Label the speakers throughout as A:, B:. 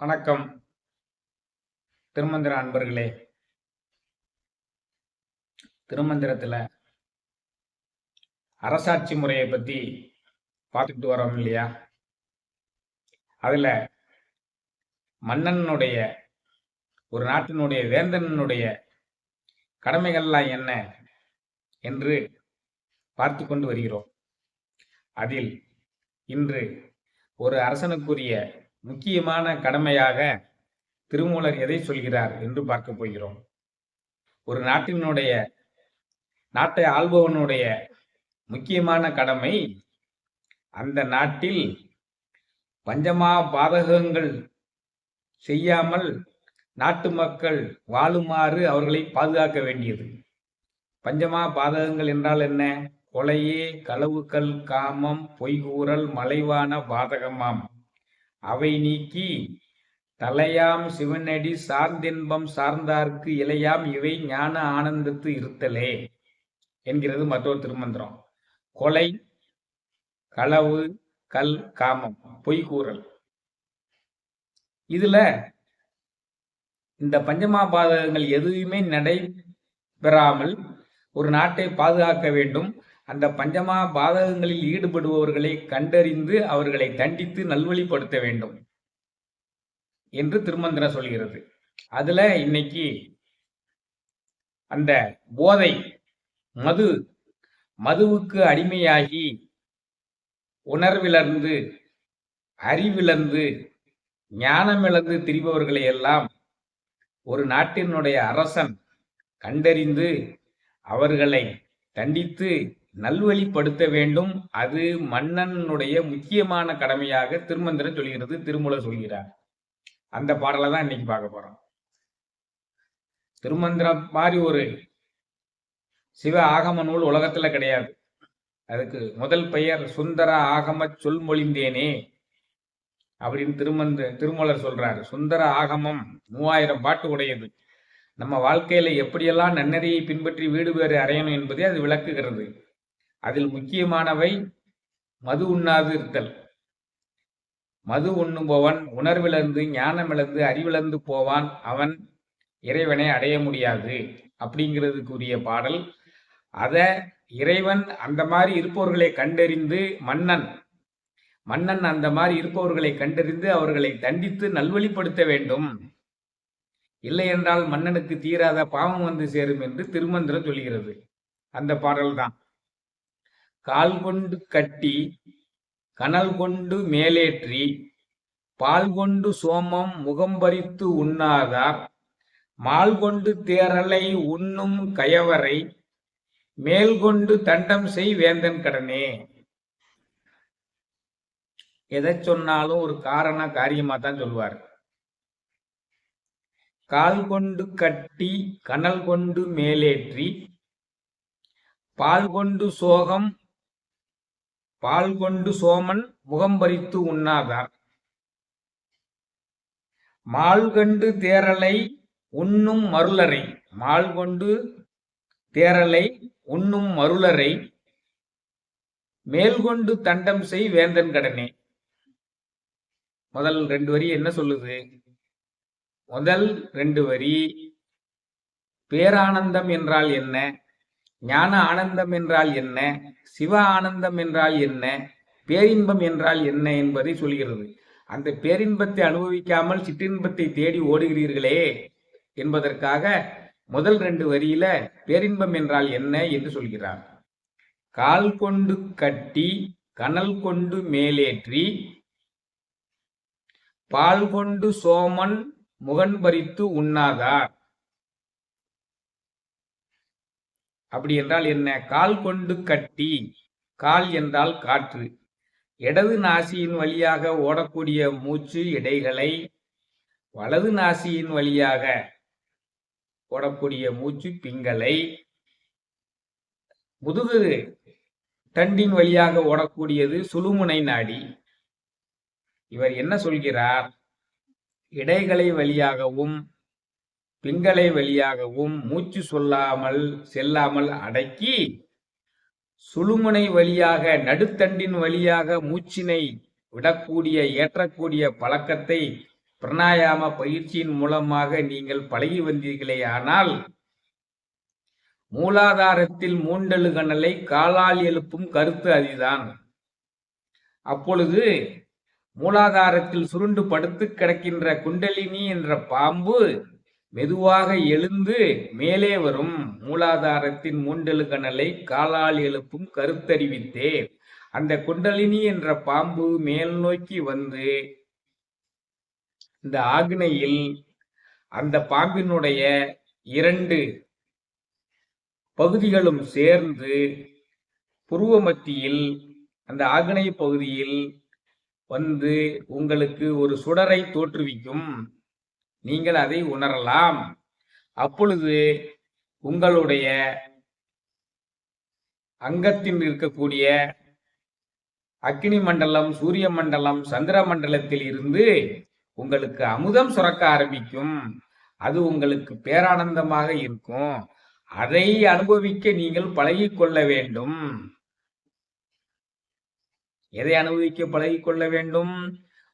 A: வணக்கம். திருமந்திர அன்பர்களே. திருமந்திரத்துல அரசாட்சி முறையை பத்தி பார்த்துக்கிட்டு வரோம் இல்லையா? அதுல மன்னனுடைய ஒரு நாட்டினுடைய வேந்தனுடைய கடமைகள்லாம் என்ன என்று பார்த்து கொண்டு வருகிறோம். அதில் இன்று ஒரு அரசனுக்குரிய முக்கியமான கடமையாக திருமூலர் எதை சொல்கிறார் என்று பார்க்க போகிறோம். ஒரு நாட்டினுடைய நாட்டை ஆள்பவனுடைய முக்கியமான கடமை அந்த நாட்டில் பஞ்சமா பாதகங்கள் செய்யாமல் நாட்டு மக்கள் வாழுமாறு அவர்களை பாதுகாக்க வேண்டியது. பஞ்சமா பாதகங்கள் என்றால் என்ன? கொலையே களவுக்கள் காமம் பொய்கூறல் மலைவான பாதகமாம். அவை நீக்கி தலையாம் சிவனடி சார்ந்தின்பம் சார்ந்தார்க்கு இலையாம் இவை ஞான ஆனந்தத்து இருத்தலே என்கிறது மற்றொரு திருமந்திரம். கொலை களவு கல் காமம் பொய்கூறல் இதுல இந்த பஞ்சமா பாதகங்கள் எதுவுமே நடைபெறாமல் ஒரு நாட்டை பாதுகாக்க வேண்டும். அந்த பஞ்சமா பாதகங்களில் ஈடுபடுபவர்களை கண்டறிந்து அவர்களை தண்டித்து நல்வழிப்படுத்த வேண்டும் என்று திருமந்திரம் சொல்கிறது. அதுல இன்னைக்கு அந்த போதை மது மதுவுக்கு அடிமையாகி உணர்விழந்து அறிவிழந்து ஞானமிழந்து திரிபவர்களை எல்லாம் ஒரு நாட்டினுடைய அரசன் கண்டறிந்து அவர்களை தண்டித்து நல்வழிப்படுத்த வேண்டும். அது மன்னனுடைய முக்கியமான கடமையாக திருமந்திரம் சொல்கிறது திருமூல சொல்கிறார். அந்த பாடலை தான் இன்னைக்கு பார்க்க போறோம். திருமந்திரம் மாதிரி ஒரு சிவ ஆகம நூல் உலகத்துல கிடையாது. அதுக்கு முதல் பெயர் சுந்தர ஆகம சொல்மொழிந்தேனே அப்படின்னு திருமந்த திருமூலர் சொல்றாரு. சுந்தர ஆகமம் மூவாயிரம் பாட்டு உடையது. நம்ம வாழ்க்கையில எப்படியெல்லாம் நன்னறியை பின்பற்றி வீடு வேறு அறையணும் என்பதை அது விளக்குகிறது. அதில் முக்கியமானவை மது உண்ணாது இருத்தல் மது உண்ணுபவன் உணர்விழந்து ஞானமிழந்து அறிவிழந்து போவான் அவன் இறைவனை அடைய முடியாது அப்படிங்கிறதுக்குரிய பாடல். அத இறைவன் அந்த மாதிரி இருப்பவர்களை கண்டறிந்து மன்னன் மன்னன் அந்த மாதிரி இருப்பவர்களை கண்டறிந்து அவர்களை தண்டித்து நல்வழிப்படுத்த வேண்டும். இல்லை என்றால் மன்னனுக்கு தீராத பாவம் வந்து சேரும் என்று திருமந்திரம் சொல்கிறது. அந்த பாடல் தான் கால் கொண்டு கட்டி கனல் கொண்டு மேலேற்றி பால் கொண்டு சோமம் முகம்பறித்து உண்ணாதார் மால் கொண்டு தேரலை உண்ணும் கயவரை மேல் கொண்டு தண்டம் செய் வேந்தன் கடனே. எதை சொன்னாலும் ஒரு காரண காரியமா தான் சொல்வார். கால் கொண்டு கட்டி கனல் கொண்டு மேலேற்றி பால் கொண்டு சோகம் பால் கொண்டு சோமன் முகம்பறித்து உண்ணாதார். மால் கண்டு தேரலை உண்ணும் மருளரை மால் கொண்டு தேரலை உண்ணும் மருளரை மேல்கொண்டு தண்டம் செய் வேந்தன் கடனே. முதல் ரெண்டு வரி என்ன சொல்லுது? முதல் ரெண்டு வரி பேரானந்தம் என்றால் என்ன? ஞான ஆனந்தம் என்றால் என்ன? சிவ ஆனந்தம் என்றால் என்ன? பேரின்பம் என்றால் என்ன என்பதை சொல்கிறது. அந்த பேரின்பத்தை அனுபவிக்காமல் சிற்றின்பத்தை தேடி ஓடுகிறீர்களே என்பதற்காக முதல் ரெண்டு வரியில பேரின்பம் என்றால் என்ன என்று சொல்கிறார். கால் கொண்டு கட்டி கனல் கொண்டு மேலேற்றி பால் கொண்டு சோமன் முகன் பறித்து உண்ணாதார். அப்படி என்றால் என்ன? கால் கொண்டு கட்டி கால் என்றால் காற்று. இடது நாசியின் வழியாக ஓடக்கூடிய மூச்சு இடைகளை வலது நாசியின் வழியாக ஓடக்கூடிய மூச்சு பிங்களை முதுகு தண்டின் வழியாக ஓடக்கூடியது சுழுமுனை நாடி. இவர் என்ன சொல்கிறார்? இடைகளை வழியாகவும் பிங்களை வழியாகவும் மூச்சு சொல்லாமல் செல்லாமல் அடக்கி சுழுமுனை வழியாக நடுத்தண்டின் வழியாக மூச்சினை விடக்கூடிய ஏற்றக்கூடிய பழக்கத்தை பிரணாயாம பயிற்சியின் மூலமாக நீங்கள் பழகி வந்தீர்களே ஆனால் மூலாதாரத்தில் மூண்டழுகணலை காலால் எழுப்பும் கருத்து அதுதான். அப்பொழுது மூலாதாரத்தில் சுருண்டு படுத்து கிடக்கின்ற குண்டலினி என்ற பாம்பு மெதுவாக எழுந்து மேலே வரும் மூலாதாரத்தின் மூண்டலு கணலை காலால் எழுப்பும் கருத்தறிவித்தே அந்த குண்டலினி என்ற பாம்பு மேல் நோக்கி வந்து இந்த ஆக்னையில் அந்த பாம்பினுடைய இரண்டு பகுதிகளும் சேர்ந்து புருவ மத்தியில் அந்த ஆக்னை பகுதியில் வந்து உங்களுக்கு ஒரு சுடரை தோற்றுவிக்கும். நீங்கள் அதை உணரலாம். அப்பொழுது உங்களுடைய அங்கத்தில் இருக்கக்கூடிய அக்னி மண்டலம் சூரிய மண்டலம் சந்திர மண்டலத்தில் இருந்து உங்களுக்கு அமுதம் சுரக்க ஆரம்பிக்கும். அது உங்களுக்கு பேரானந்தமாக இருக்கும். அதை அனுபவிக்க நீங்கள் பழகி கொள்ள வேண்டும். எதை அனுபவிக்க பழகி கொள்ள வேண்டும்?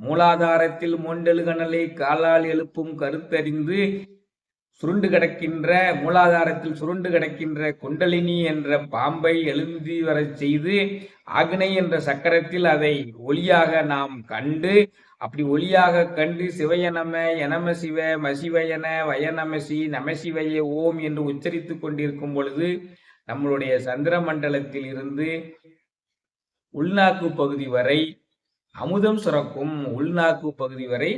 A: மூலாதாரத்தில் மோண்டெழுகணலை காலால் எழுப்பும் கருத்தறிந்து சுருண்டு கிடக்கின்ற மூலாதாரத்தில் சுருண்டு கிடக்கின்ற குண்டலினி என்ற பாம்பை எழுந்தி வரச் செய்து ஆக்னை என்ற சக்கரத்தில் அதை ஒளியாக நாம் கண்டு அப்படி ஒளியாக கண்டு சிவயனம எனம சிவ மசிவயன வயநமசி நமசிவய ஓம் என்று உச்சரித்து கொண்டிருக்கும் பொழுது நம்மளுடைய சந்திர மண்டலத்தில் இருந்து உள்நாக்கு பகுதி வரை அமுதம் சுரக்கும் உள்நாக்கு பகுதி வரை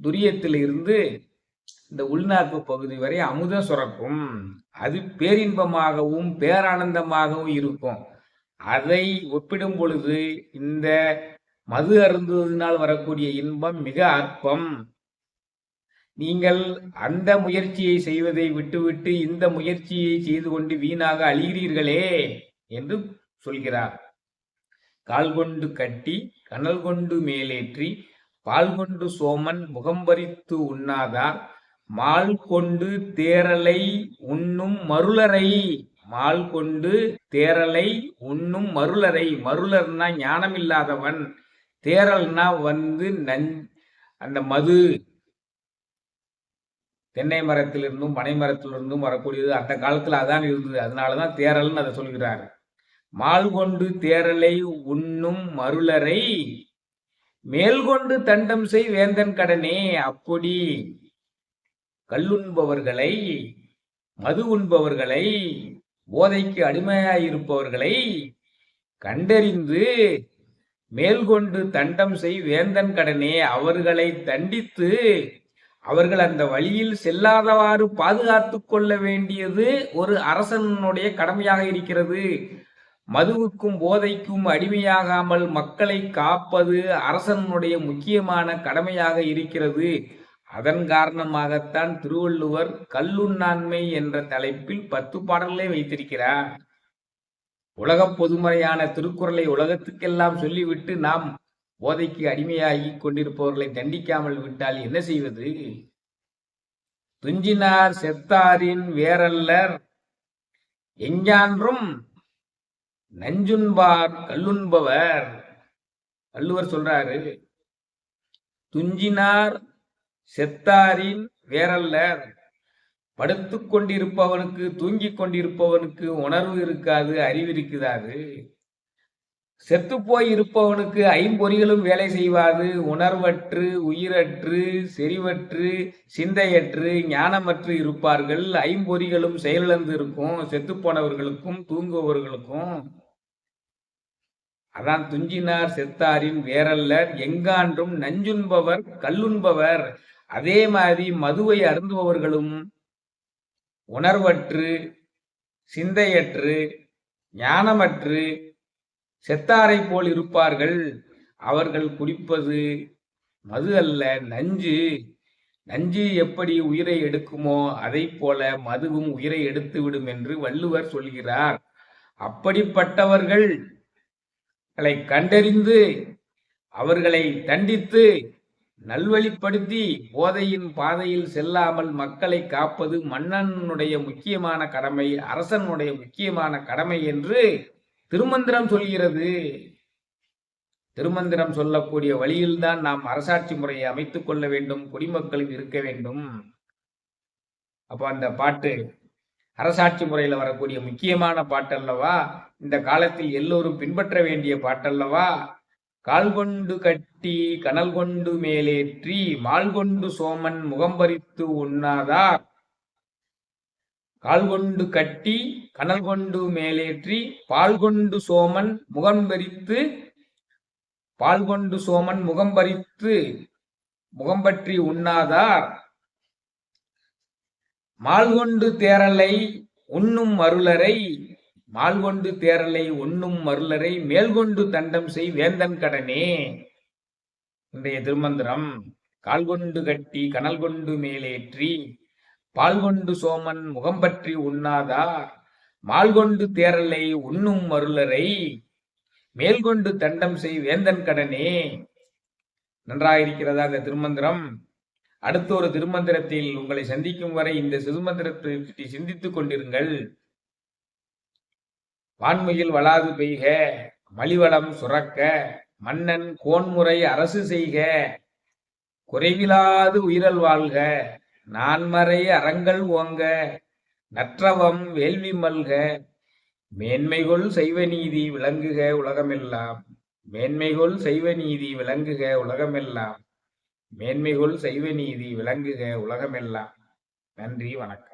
A: துரியத்திலிருந்து இந்த உள்நாக்கு பகுதி வரை அமுதம் சுரக்கும். அது பேரின்பமாகவும் பேரானந்தமாகவும் இருக்கும். அதை ஒப்பிடும் பொழுது இந்த மது அருந்துவதனால் வரக்கூடிய இன்பம் மிக அற்பம். நீங்கள் அந்த முயற்சியை செய்வதை விட்டுவிட்டு இந்த முயற்சியை செய்து கொண்டு வீணாக அழிகிறீர்களே என்று சொல்கிறார். கால் கொண்டு கட்டி கனல் கொண்டு மேலேற்றி பால் கொண்டு சோமன் முகம்பரித்து உண்ணாதார் மால் கொண்டு தேரலை உண்ணும் மருளரை. மால் கொண்டு தேரலை உண்ணும் மருளரை. மருளர்னா ஞானம் இல்லாதவன் தேரல்னா வந்து நஞ் அந்த மது. தென்னை மரத்திலிருந்தும் பனை மரத்திலிருந்தும் வரக்கூடியது அந்த காலத்துல அதான் இருந்தது. அதனாலதான் தேரல்னு அதை சொல்கிறாரு. மால்கொண்டு தேரலை உண்ணும் மருளரை மேல்கொண்டு தண்டம் செய் வேந்தன் கடனே அப்படி கல்லுண்பவர்களை மது உண்பவர்களை போதைக்கு அடிமையாயிருப்பவர்களை கண்டறிந்து மேல்கொண்டு தண்டம் செய் வேந்தன் கடனே அவர்களை தண்டித்து அவர்கள் அந்த வழியில் செல்லாதவாறு பாதுகாத்து கொள்ள வேண்டியது ஒரு அரசனுடைய கடமையாக இருக்கிறது. மதுவுக்கும் போதைக்கும் அடிமையாகாமல் மக்களை காப்பது அரசனுடைய முக்கியமான கடமையாக இருக்கிறது. அதன் காரணமாகத்தான் திருவள்ளுவர் கல்லுண்ணாண்மை என்ற தலைப்பில் பத்து பாடல்களை வைத்திருக்கிறார். உலக பொதுமறையான திருக்குறளை உலகத்துக்கெல்லாம் சொல்லிவிட்டு நாம் போதைக்கு அடிமையாகி கொண்டிருப்பவர்களை தண்டிக்காமல் விட்டால் என்ன செய்வது? துஞ்சினார் செத்தாரின் வேறல்லர் எஞ்சான்றும் நஞ்சுண்பார் கல்லுண்பவர். வள்ளுவர் சொல்றாரு துஞ்சினார் செத்தாரின் வேறல்லர். படுத்து கொண்டிருப்பவனுக்கு தூங்கிக் கொண்டிருப்பவனுக்கு உணர்வு இருக்காது அறிவு இருக்குதாது செத்து போய் இருப்பவனுக்கு ஐம்பொறிகளும் வேலை செய்வாது. உணர்வற்று உயிரற்று செறிவற்று சிந்தையற்று ஞானமற்று இருப்பார்கள். ஐம்பொறிகளும் செயலிழந்து இருக்கும் செத்து போனவர்களுக்கும் தூங்குபவர்களுக்கும். அதான் துஞ்சினார் செத்தாரின் வேறல்லர் எங்கான்றும் நஞ்சுண்பவர் கல்லுண்பவர். அதே மாதிரி மதுவை அருந்துபவர்களும் உணர்வற்று சிந்தையற்று ஞானமற்று செத்தாரை போல் இருப்பார்கள். அவர்கள் குடிப்பது மது அல்ல நஞ்சு. நஞ்சு எப்படி உயிரை எடுக்குமோ அதை போல மதுவும் உயிரை எடுத்துவிடும் என்று வள்ளுவர் சொல்கிறார். அப்படிப்பட்டவர்கள் கண்டறிந்து அவர்களை தண்டித்து நல்வழிப்படுத்தி போதையின் பாதையில் செல்லாமல் மக்களை காப்பது மன்னனுடைய முக்கியமான கடமை அரசனுடைய முக்கியமான கடமை என்று திருமந்திரம் சொல்கிறது. திருமந்திரம் சொல்லக்கூடிய வழியில்தான் நாம் அரசாட்சி முறையை அமைத்துக் கொள்ள வேண்டும் குடிமக்களும் இருக்க வேண்டும். அப்போ அந்த பாட்டு அரசாட்சி முறையில வரக்கூடிய முக்கியமான பாட்டு அல்லவா? இந்த காலத்தில் எல்லோரும் பின்பற்ற வேண்டிய பாட்டல்லவா? கால் கொண்டு கட்டி கனல் கொண்டு மேலேற்றி மால் கொண்டு சோமன் முகம்பரித்து உண்ணாதார் கால் கொண்டு கட்டி கனல் கொண்டு மேலேற்றி பால் கொண்டு சோமன் முகம் பறித்து பால் கொண்டு சோமன் முகம் பறித்து முகம் பற்றி உண்ணாதார் மால் கொண்டு தேரலை உண்ணும் அருளரை மால்கொண்டு தேரலை ஒண்ணும் மருளரை மேல்கொண்டு தண்டம் செய் வேந்தன் கடனே. இன்றைய திருமந்திரம் கால் கொண்டு கட்டி கனல் கொண்டு மேலேற்றி பால் கொண்டு சோமன் முகம் பற்றி உண்ணாதார் மால்கொண்டு தேரலை உண்ணும் மருளரை மேல்கொண்டு தண்டம் செய் வேந்தன் கடனே. நன்றாயிருக்கிறதா இந்த திருமந்திரம்? அடுத்த ஒரு திருமந்திரத்தில் உங்களை சந்திக்கும் வரை இந்த சிறுமந்திரத்தை பற்றி சிந்தித்துக் கொண்டிருங்கள். வான்மையில் வளாது பெய்க மலிவளம் சுரக்க மன்னன் கோன்முறை அரசு செய்க. குறைவிலாது உயிரல் வாழ்க நான்மறை அறங்கள் ஓங்க நற்றவம் வேள்வி மல்க. மேன்மைகொள் செய்வ நீதி விளங்குக உலகமெல்லாம் மேன்மைகொள் செய்வ நீதி விளங்குக உலகமெல்லாம் மேன்மைகொள் செய்வ நீதி விளங்குக உலகமெல்லாம். நன்றி வணக்கம்.